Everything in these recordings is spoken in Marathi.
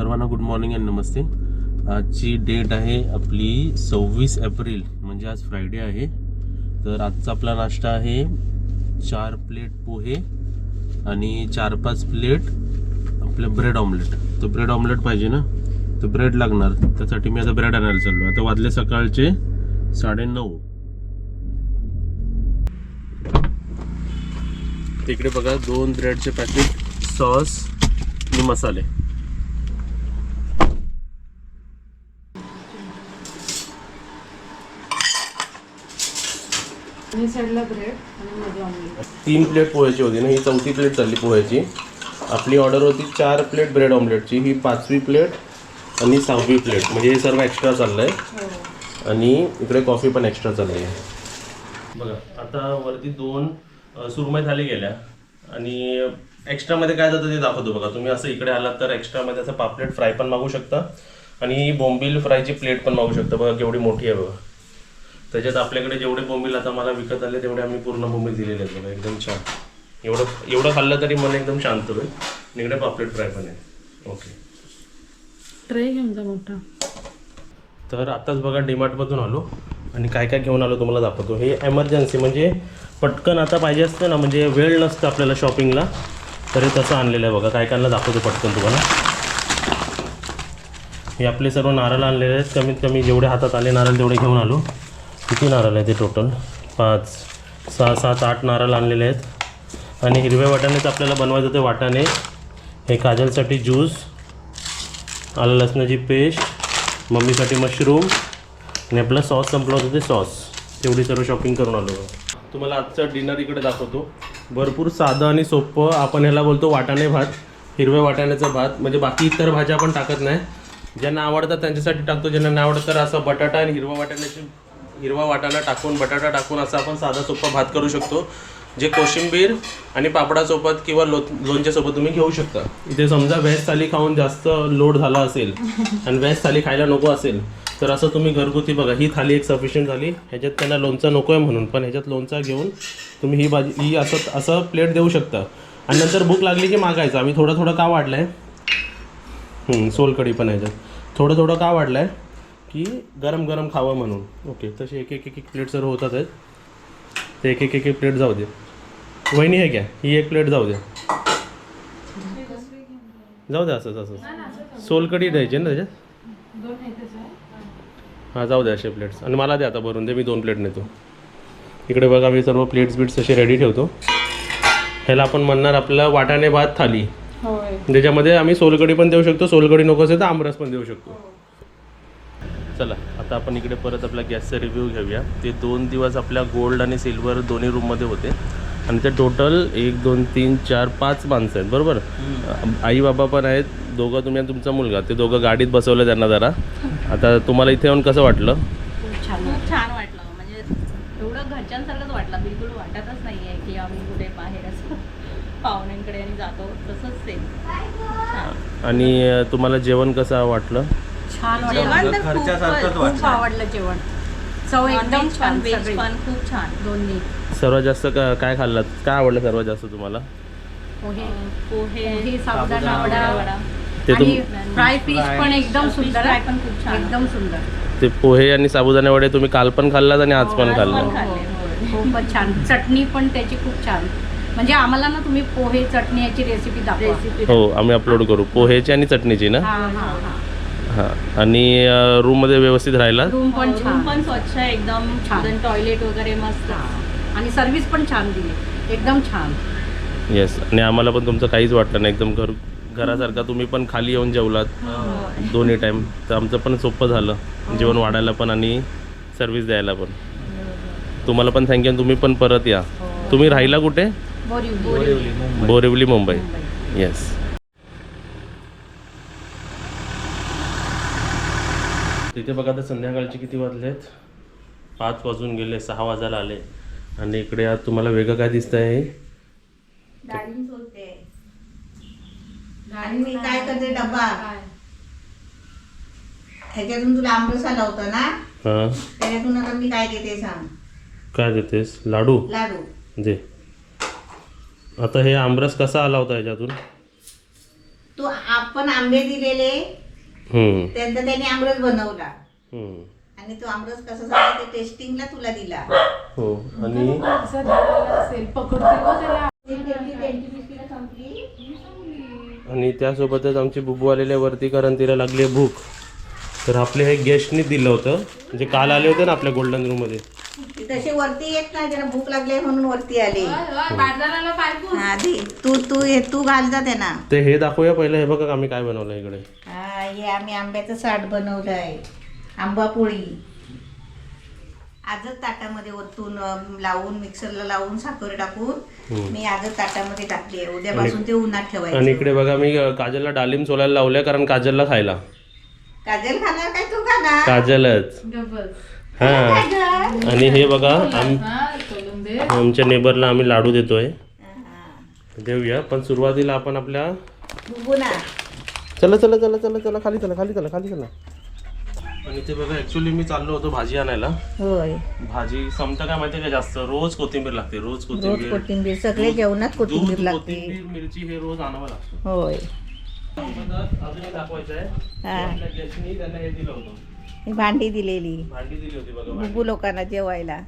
सर्वांना गुड मॉर्निंग आणि नमस्ते. आजची डेट आहे आपली सव्वीस एप्रिल म्हणजे आज फ्रायडे आहे. तर आजचा आपला नाश्ता आहे चार प्लेट पोहे आणि चार पाच प्लेट आपलं ब्रेड ऑमलेट तर ब्रेड ऑमलेट पाहिजे ना? तर ब्रेड लागणार. त्यासाठी मी आता ब्रेड आणायला चाललो आता वाजले सकाळचे साडेनऊ. तिकडे बघा दोन ब्रेडचे पॅकेट सॉस आणि मसाले. आणि साईडला ब्रेड आणि मध्ये ऑमलेट तीन प्लेट पोह्याची होती ना ही चौथी प्लेट चालली पोह्याची. आपली ऑर्डर होती चार प्लेट ब्रेड ऑमलेटची ही पाचवी प्लेट आणि सहावी प्लेट म्हणजे हे सर्व एक्स्ट्रा चाललं आहे आणि इकडे कॉफी पण एक्स्ट्रा चालली आहे. बघा आता वरती दोन सुरमई थाली गेल्या. आणि एक्स्ट्रामध्ये काय जातं ते दाखवतो बघा. तुम्ही असं इकडे आलात तर एक्स्ट्रामध्ये असं पापलेट फ्राय पण मागू शकता. आणि बोंबील फ्रायची प्लेट पण मागू शकता. बघा केवढी मोठी आहे बघा. त्याच्यात आपल्याकडे जेवढे बोंबील आता मला विकत आले तेवढे आम्ही पूर्ण बोंबील दिलेले आहेत बघा. एकदम छान. एवढं एवढं खाल्लं तरी मन एकदम शांत होईल. इकडे पापलेट फ्राय पण आहे. ओके. ट्रे घेऊन जा मोठा. तर आताच बघा डीमार्टमधून आलो. आणि काय काय घेऊन आलो तुम्हाला दाखवतो. हे एमर्जन्सी म्हणजे पटकन आता पाहिजे असतं ना म्हणजे वेळ नसतं आपल्याला शॉपिंगला तरी तसं आणलेलं आहे बघा. काय कायला दाखवतो पटकन तुम्हाला. हे आपले सर्व नारळ आणलेले आहेत. कमीत कमी जेवढे हातात आले नारळ तेवढे घेऊन आलो. किती नारळ आहे ते टोटल पाच सहा सात आठ नारळ आणलेले आहेत. आणि हिरव्या वाटाणेच आपल्याला बनवायचं ते वाटाणे. हे काजलसाठी ज्यूस आलं लसणाची पेस्ट मम्मीसाठी मशरूम आणि आपलं सॉस संपलं होतं ते सॉस. तेवढी सर्व शॉपिंग करून आलो. तुम्हाला आजचं डिनर इकडे दाखवतो. भरपूर साधं आणि सोपं आपण ह्याला बोलतो वाटाणे भात हिरव्या वाटाण्याचा भात. म्हणजे बाकी इतर भाज्या आपण टाकत नाही. ज्यांना आवडतात त्यांच्यासाठी टाकतो. ज्यांना नाही आवडत तर असं बटाटा आणि हिरवा वाटाण्याची हिरवा वाटाणा टाकून बटाटा टाकून असं आपण साधा सोपा भात करू शकतो जे कोशिंबीर आणि पापडासोबत किंवा लो लोणच्यासोबत तुम्ही घेऊ शकता. इथे समजा व्हेज थाली खाऊन जास्त लोड झाला असेल आणि व्हेज थाली खायला नको असेल तर असं तुम्ही घरगुती बघा ही थाली एक सफिशियंट झाली. ह्याच्यात त्यांना लोणचा नको आहे म्हणून पण ह्याच्यात लोणचा घेऊन तुम्ही ही भाजी ही असं असं प्लेट देऊ शकता. आणि नंतर भूक लागली की मागायचं. आम्ही थोडं थोडं का वाढलं आहे सोलकडी पण ह्याच्यात थोडं थोडं का वाढलं आहे की गरम गरम खावं म्हणून. ओके तसे एक एक एक एक प्लेट सर्व होतात आहेत. ते एक एक एक एक प्लेट जाऊ दे. वहिनी आहे क्या? ही एक प्लेट जाऊ दे. जाऊ दे असंच असंच सोलकडी द्यायची ना त्याच्यात? हां जाऊ दे असे प्लेट्स आणि मला दे आता भरून दे मी दोन प्लेट नेतो. इकडे बघा मी सर्व प्लेट्स बिट्स असे रेडी ठेवतो. ह्याला आपण म्हणणार आपलं वाटाणे भात थाली. त्याच्यामध्ये आम्ही सोलकडी पण देऊ शकतो सोलकडी नको असेल तर आमरस पण देऊ शकतो. चला आता आपण इकडे परत आपल्या गॅसचा रिव्ह्यू घेऊया. ते दोन दिवस आपल्या गोल्ड आणि सिल्वर दोन्ही रूममध्ये होते. आणि ते टोटल एक दोन तीन चार पाच माणसं आहेत बरोबर? आई बाबा पण आहेत. दोघं तुम्ही आणि तुमचा मुलगा. ते दोघं गाडीत बसवलं त्यांना जरा. आता तुम्हाला इथे येऊन कसं वाटलं? खूप छान वाटलं. म्हणजे एवढं घरच्यांसारखंच वाटलं. बिलकुल वाटतच नाही आहे की आम्ही कुठे बाहेर असं पाहुण्यांकडे आणि जातो. तसंच सेम आणि तुम्हाला जेवण कसं वाटलं? छान जेवण वाटलं खूप आवडलं जेवण. चव एकदम नॉनव्हेज छान व्हेज सगळी. पण खूप छान. दोन्ही. सर्वात जास्त का काय खाल्लात? काय आवडलं सर्वात जास्त तुम्हाला? पोहे. पोहे पोहे साबुदाणा वडा. वडा. ते तुम आणि फ्राय फिश पण एकदम सुंदर फ्राय आहे. पण खूप छान. एकदम सुंदर. ते पोहे आणि साबुदाणे वडे तुम्ही काल पण खाल्लात आणि आज पण आज खाल्लं पण खाल्ले. होय. खूपच छान. चटणी पण त्याची खूप छान. म्हणजे आम्हाला ना तुम्ही पोहे चटणी याची रेसिपी दाखवा. रेसिपी हो आम्ही अपलोड करू. पोहेची आणि चटणीची ना? हा हा हा. हां. आणि रूममध्ये व्यवस्थित राहिला? रूम पण रूम छान. पण स्वच्छ आहे एकदम छान. टॉयलेट वगैरे मस्त. हा. आणि सर्व्हिस पण छान दिली. एकदम छान. येस आणि आम्हाला पण तुमचं काहीच वाटलं नाही. एकदम घर घरासारखा तुम्ही पण खाली येऊन जेवलात. दोन्ही टाईम तर आमचं पण सोपं झालं. जेवण वाढायला पण आणि सर्व्हिस द्यायला पण. तुम्हाला पण थँक्यू तुम्ही पण परत या. तुम्ही राहिला कुठे? बोरिवली. बोरिवली. मुंबई. मुंबई. येस तिथे बघा आता संध्याकाळचे किती वाजले आहेत पाच वाजून गेले सहा वाजायला आले. आणि इकडे आज तुम्हाला वेगळं काय दिसत आहे आणि मी काय करते डब्बा? ह्याच्यातून तुला आंबरस आला होता ना? हां. त्याच्यातून आता मी काय देते सांग? काय देतेस? लाडू? लाडू. दे. आता हे आमरस कसा आला होता ह्याच्यातून? तू आपण आंबे दिलेले हम्म, त्यांचा त्याने आमरस बनवला. आणि तो आमरस कसा झाला ते टेस्टिंगला तुला दिला. हो आणि? हो त्याला आणि त्यासोबतच आमची बुबू आलेल्या वरती कारण तिला लागली आहे भूक. तर आपले हे गेस्टनी दिलं होतं. म्हणजे काल आले होते ना आपल्या गोल्डन रूममध्ये ती तशी वरती येत नाही त्यांना भूक लागली आहे म्हणून वरती आले. हा दे तू तू हे तू घाल जा त्यांना. ते हे दाखवूया पहिलं हे बघा आम्ही काय बनवलं इकडे. हा हे आम्ही आंब्याचं साठ बनवलं आहे आंबा पोळी आजच ताटामध्ये ओतून लावून मिक्सरला लावून साखर टाकून मी आजच ताटामध्ये टाकली आहे. उद्यापासून ते उन्हात आणि ठेवायचं इकडे बघा मी अ, काजलला डालिम सोलायला लावलंय कारण काजलला खायला. काजल खाणार काय? तू खाणार? काजलच. डबल हा. आणि हे बघा आम हा सोलून दे आमच्या नेबरला आम्ही लाडू देतोय. हा. देऊया पण सुरुवातीला आपण आपल्या ना चला चला चला चला चला खाली चला खाली चला खाली चला. आणि ते बघा ऍक्च्युली मी चाललो होतो भाजी आणायला. होय. भाजी संपतं काय माहितीये का जास्त? रोज कोथिंबीर लागते रोज रोज कोथिंबीर. कोथिंबीर सगळे जेवणात कोथिंबीर दूध लागते. कोथिंबीर मिरची हे रोज आणावं लागतं. होय. अजून एक दाखवायचं आहे. हा. आपल्या गेस्टनी त्यांना हे दिलं होतं. ही भांडी दिलेली. भांडी दिली होती बघा भांडी. बुबू लोकांना जेवायला.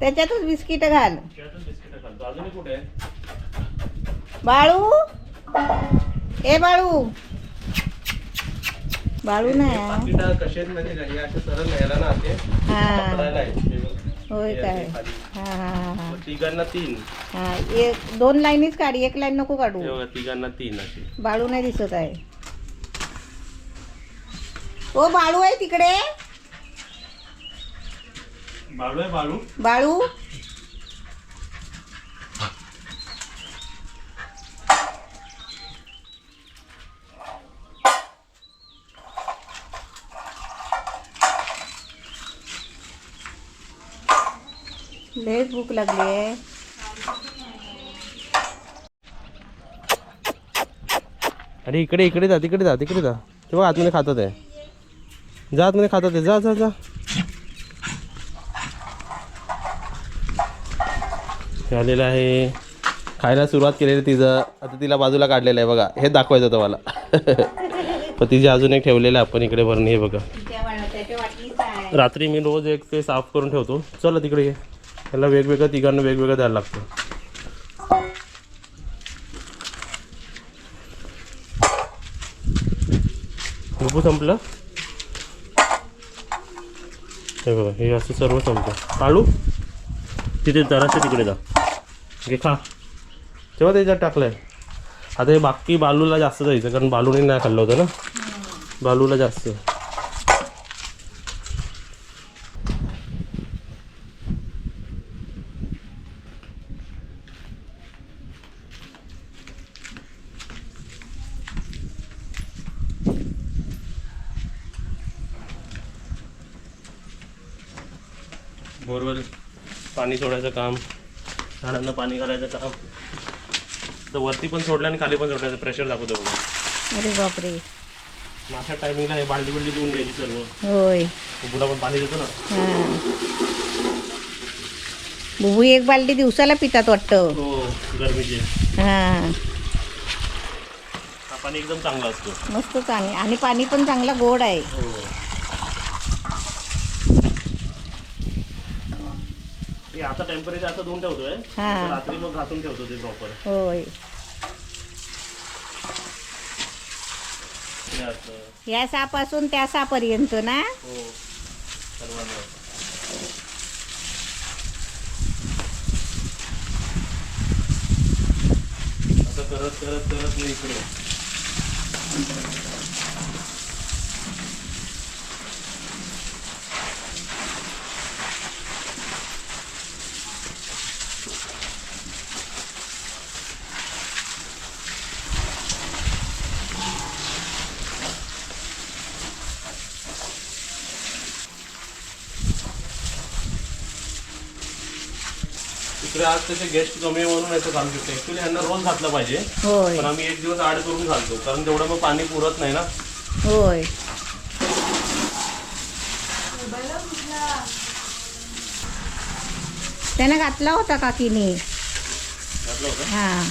त्याच्यातच बिस्किट घाल. त्यातच बिस्किटं खालतो अजून एक कुठे आहे? बाळू. ए बाळू. बाळू नाही बघ. होय काय. हा हा हा तिघांना तीन. हा एक दोन लाईनीच काढ एक लाईन नको काढू. तिघांना तीन अशी बाळू नाही दिसत आहे. ओ बाळू आहे तिकडे. बाळू आहे बाळू. बाळू लयच भूक लागली आहे. अरे इकडे इकडे जा तिकडे जा तिकडे जा. तेव्हा आतमध्ये खातात आहे. जा आतमध्ये खातात आहे. जा जा जा. आलेलं आहे. खायला सुरुवात केलेली तिचं. आता तिला बाजूला काढलेलं आहे बघा. हे दाखवायचं होतं मला पण तिचे अजून एक ठेवलेलं आहे. आपण इकडे भरणी हे बघा. आहे. रात्री मी रोज एक ते साफ करून ठेवतो. चला तिकडे ये. त्याला वेगवेगळं तिघांना वेगवेगळं द्यायला लागतं. उभं संपलं? हे बघा हे असं सर्व संपलं. काढू? तिथे जरासे तिकडे जा. घे खा. तेव्हा त्याच्यात टाकलंय. आता हे बाकी बालूला जास्त जायचं कारण बालूने नाही खाल्लं होतं ना? बालूला जास्त. बोरवेल पाणी सोडायचं काम झाडांना पाणी घालायचं काम. तर वरती पण सोडलं आणि खाली पण सोडायचं प्रेशर दाखवतो बघा. अरे बापरे. अशा टायमिंगला हे बालदी बिल्डी देऊन द्यायची सर्व. होय. पण पाणी देतो ना. हा. बुबू एक बालदी दिवसाला पितात वाटतं. हो गरमीचे. हा. हा पाणी एकदम चांगला असतो. मस्त चांगलं. आणि पाणी पण चांगला गोड आहे हो हे आता टेम्परेचर असं धुवून ठेवतोय. हा. तर रात्री मग घासून ठेवतो ते प्रॉपर होय. या सापासून त्या सापर्यंत ना? हो. सर्वांना. असं करत करत करत मी इकडे. आज त्याचे गेस्ट कमी म्हणून याचं काम करतो ऍक्च्युली यांना रोज घातलं पाहिजे. होय. पण आम्ही एक दिवस आड करून घालतो. कारण तेवढं मग पाणी पुरत नाही ना. होय. त्याने घातला होता काकीने घातलं होतं? हा.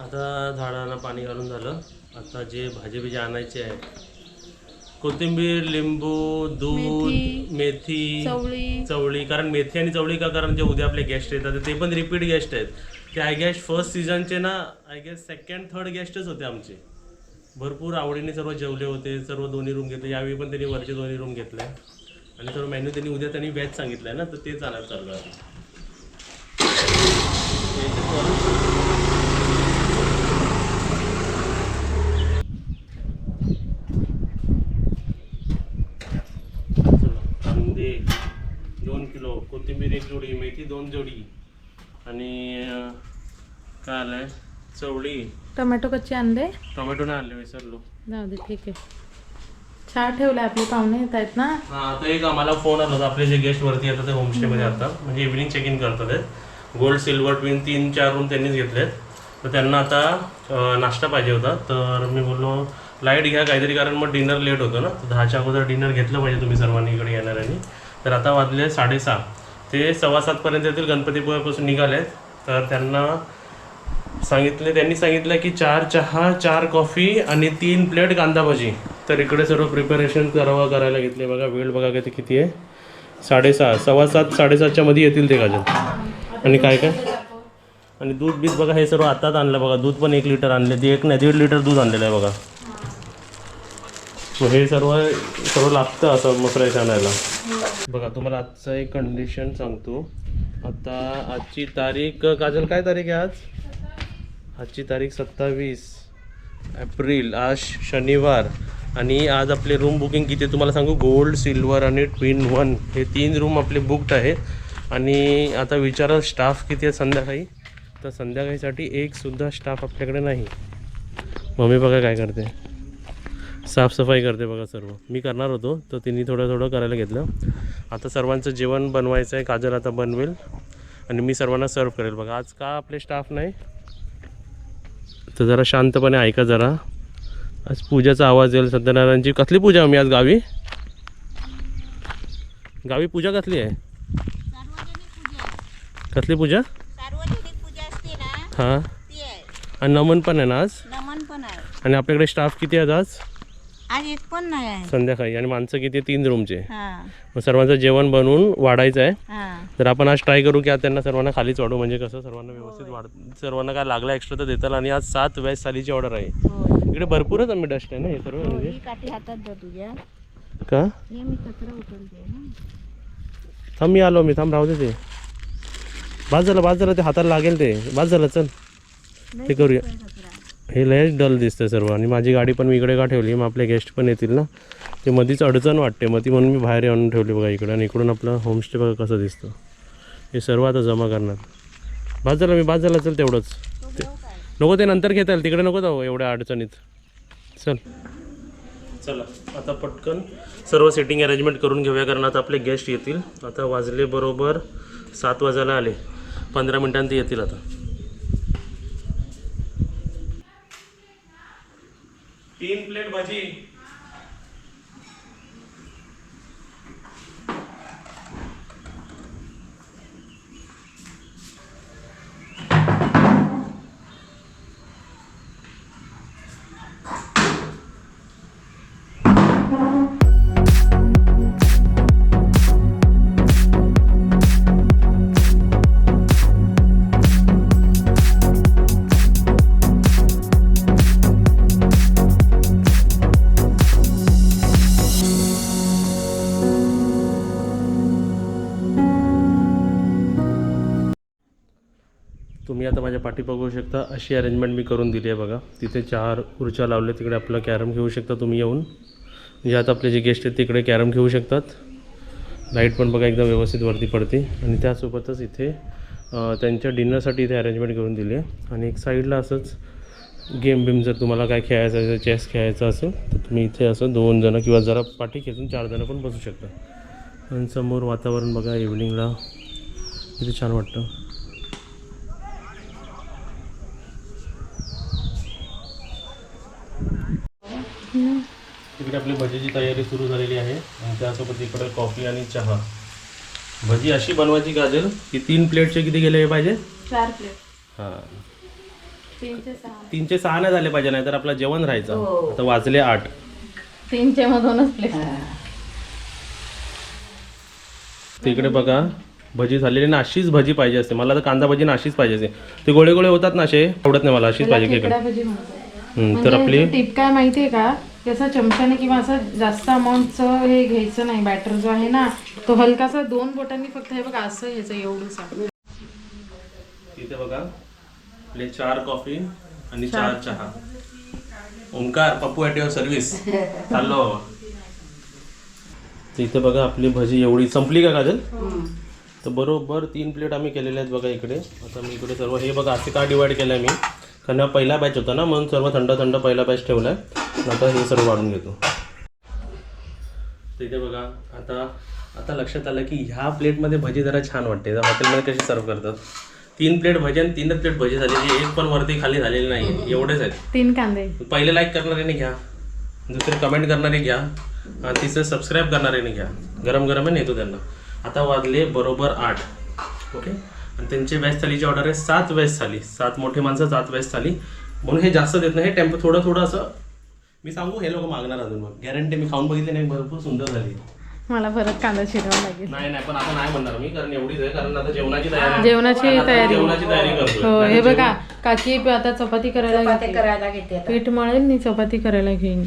आता झाडांना पाणी घालून झालं. आता जे भाजी बिजी आणायचे आहे कोथिंबीर लिंबू दूध मेथी, मेथी चवळी. चवळी. कारण मेथी आणि चवळी का? कारण जे उद्या आपले गेस्ट येतात ते पण रिपीट गेस्ट आहेत. ते आय गेस फर्स्ट सीझनचे ना आय गेस सेकंड थर्ड गेस्टच होते आमचे. भरपूर आवडीने सर्व जेवले होते सर्व दोन्ही रूम घेतले. यावेळी पण त्यांनी वरचे दोन्ही रूम घेतले. आणि सर्व मेन्यू त्यांनी उद्या त्यांनी व्हेज सांगितलंय ना तर तेच आणायला चाललं आहे याच्यात वरून चला, कांदे दोन किलो कोथिंबीर एक जोडी मेथी दोन जोडी. आणि काय आलंय? चवळी. टोमॅटो कच्चे आणले? टोमॅटो नाही आणले विसरलो जाऊ दे ठीक आहे. चहा ठेवलाय आपले पाहुणे येत आहेत ना? हा आता एक आम्हाला फोन आला होता. आपले जे गेस्ट वरती येतात ते होमस्टेमध्ये आता. म्हणजे इव्हिनिंग चेक इन करतात गोल्ड सिल्वर ट्विन तीन चार रूम त्यांनीच घेतलेत तर त्यांना आता नाश्ता पाहिजे होता. तर मी बोललो लाइट घ्या काहीतरी कारण मग डिनर लेट होतं ना. तर दहाच्या अगोदर डिनर घेतलं पाहिजे तुम्ही सर्वांनी इकडे येणाऱ्यांनी. तर आता वाजले साडेसहा. ते सव्वा सातपर्यंत येतील गणपतीपुळ्यापासून निघालेत. तर त्यांना सांगितले त्यांनी सांगितलं की चार चहा चार कॉफी आणि तीन प्लेट कांदा भजी तर इकडे सर्व प्रिपरेशन करावं करायला घेतले बघा. वेळ बघा किती किती आहे. साडेसहा सव्वा सात साडेसातच्या मध्ये येतील ते गाजर आणि काय काय? आणि दूध बीध बघा हे सर्व आताच आणलं बघा. दूध पण एक लिटर आणले. ते एक नाही दीड लिटर दूध आणलेलं आहे बघा. मग हे सर्व सर्व लागतं असं मग फ्रेश आणायला बघा तुम्हाला आजचं एक कंडिशन सांगतो. आता आजची तारीख काजल काय तारीख आहे आज? आजची तारीख सत्तावीस एप्रिल आज शनिवार. आणि आज आपले रूम बुकिंग किती आहे तुम्हाला सांगू? गोल्ड सिल्वर आणि ट्विन वन हे तीन रूम आपले बुकड आहेत. आणि आता विचारा स्टाफ किती आहे संध्याकाळी? तर संध्याकाळीसाठी एकसुद्धा स्टाफ आपल्याकडे नाही. मम्मी बघा काय करते. साफसफाई करते बघा सर्व. मी करणार होतो तर तिने थोडं थोडं करायला घेतलं. आता सर्वांचं जेवण बनवायचं आहे काजल आता बनवेल. आणि मी सर्वांना सर्व करेल बघा. आज का आपले स्टाफ नाही? तर जरा शांतपणे ऐका जरा. आज पूजाचा आवाज येईल. सत्यनारायणची कसली पूजा मी आज गावी? गावी पूजा कसली आहे? कसली पूजा? हां. आणि नमन पण आहे ना आज? आणि आपल्याकडे स्टाफ किती आहेत आज? आज एक पण नाही आहे. संध्याकाळी. आणि माणसं किती? तीन रूमचे हा. मग सर्वांचं जेवण बनवून वाढायचं आहे. हा. तर आपण आज ट्राय करू की आज त्यांना सर्वांना खालीच वाढू म्हणजे कसं? सर्वांना व्यवस्थित वाढ सर्वांना काय लागलं एक्स्ट्रा तर देताल. आणि आज सात व्याज सालीची ऑर्डर आहे. हो इकडे भरपूरच आम्ही डस्ट आहे ना हे सर्व म्हणजे? ही काठी हातात धर तुझ्या. का? हे मी कचरा उचलते ना थांब मी आलो मी थांब राहू दे ते. बाद झालं बाद झालं ते हाताला लागेल ते. बाद झालं चल. ते करूया. हे लयच डल दिसतं सर्व. आणि माझी गाडी पण मी इकडे का ठेवली? मग आपले गेस्ट पण येतील ना? ते मधीच अडचण वाटते. मग ती म्हणून मी बाहेर आणून ठेवली बघा इकडे. आणि इकडून आपलं होमस्टे बघा कसं दिसतं. हे सर्व आता जमा करणार. बाद झाला मी बाद झाला चल तेवढंच. ते- नको ते नंतर घेता येईल. तिकडे नको जाऊ एवढ्या अडचणीत. चल. चला आता पटकन सर्व सेटिंग अरेंजमेंट करून घेऊया कारण आता आपले गेस्ट येतील. आता वाजले बरोबर सात वाजायला आले. पंधरा मिनटांत येतील आता. तीन प्लेट भाजी आता माझ्या पाठी बघू शकता अशी अरेंजमेंट मी करून दिली आहे बघा. तिथे चार खुर्च्या लावल्या तिकडे आपलं कॅरम घेऊ शकता तुम्ही येऊन. म्हणजे आता आपले जे गेस्ट आहेत तिकडे कॅरम घेऊ शकतात. लाइट पण बघा एकदम व्यवस्थित वरती पडते. आणि त्यासोबतच इथे त्यांच्या डिनरसाठी इथे अरेंजमेंट करून दिली आहे. आणि एक साईडला असंच गेम बिम जर तुम्हाला काय खेळायचं असेल चेस खेळायचं असेल तर तुम्ही इथे असं दोन जणं किंवा जरा पाठी खेचून चार जणं पण बसू शकता. आणि समोर वातावरण बघा इव्हिनिंगला किती छान वाटतं. इकडे आपली भजीची तयारी सुरू झालेली आहे. आणि त्यासोबत इकडे कॉफी आणि चहा. भजी अशी बनवायची गाजल की तीन प्लेटचे किती गेले पाहिजे? चार प्लेट. हां. तीनशे सहा. नाही झाले पाहिजे नाही तर आपलं जेवण राहायचं. आता वाजले आठ. तीनशे मधूनच प्लेट. तिकडे बघा भजी झालेली ना अशीच भजी पाहिजे असते. मला तर कांदा भजी ना अशीच पाहिजे असते. ते गोळे गोळे होतात ना असे? आवडत नाही मला अशीच पाहिजे तर आपली म्हणजे टिप काय माहितीये का? असं चमच्याने किंवा असं जास्त अमाऊंटचं हे घ्यायचं नाही बॅटर जो आहे ना तो हलकासा दोन बोटांनी फक्त हे बघा असं घ्यायचं एवढंसं. इथे बघा आपले चार कॉफी आणि चार. चहा. Omkar Pappu at your service तर इथे बघा आपली भजी एवढी संपली का काजल? तर बरोबर तीन प्लेट आम्ही केलेले आहेत बघा इकडे. आता मी इकडे सर्व हे बघा असे का डिवाइड केलं आहे मी? कारण हा पहिला बॅच होता ना म्हणून सर्व थंड थंड पहिला बॅच ठेवला आहे आता हे सर्व वाढून घेतो. तर इथे बघा आता आता लक्षात आलं की ह्या प्लेटमध्ये भजी जरा छान वाटते. जर हॉटेलमध्ये कशी सर्व करतात. तीन प्लेट भजी आणि तीनच प्लेट भजी झालेली एक पण वरती खाली झालेली नाही. एवढेच आहेत. तीन कांदे. पहिले लाईक करणाऱ्याने घ्या. दुसरे कमेंट करणारे घ्या. आणि तिसरे सबस्क्राईब करणाऱ्याने घ्या. गरम गरम आहे नेतो त्यांना. आता वाजले बरोबर आठ. ओके आणि त्यांची व्याज थालीची ऑर्डर आहे सात व्याज थाली. सात मोठे माणसं सात व्याज थाली. म्हणून हे जास्त देत नाही. हे टेम्पो थोडं थोडं असं मी सांगू हे लोक मागणार अजून मग गॅरंटी मी खाऊन बघितली नाही भरपूर सुंदर झाली मला परत कांदा शिरवावा लागेल नाही नाही पण आता नाही म्हणणार मी कारण एवढीच आहे कारण आता जेवणाची तयारी जेवणाची आता तयारी. जेवणाची तयारी करतोय हो हे बघा काकी आता चपाती करायला चपात्या घेते. करायला घेते आता. पीठ मळेल मी चपाती करायला घेईन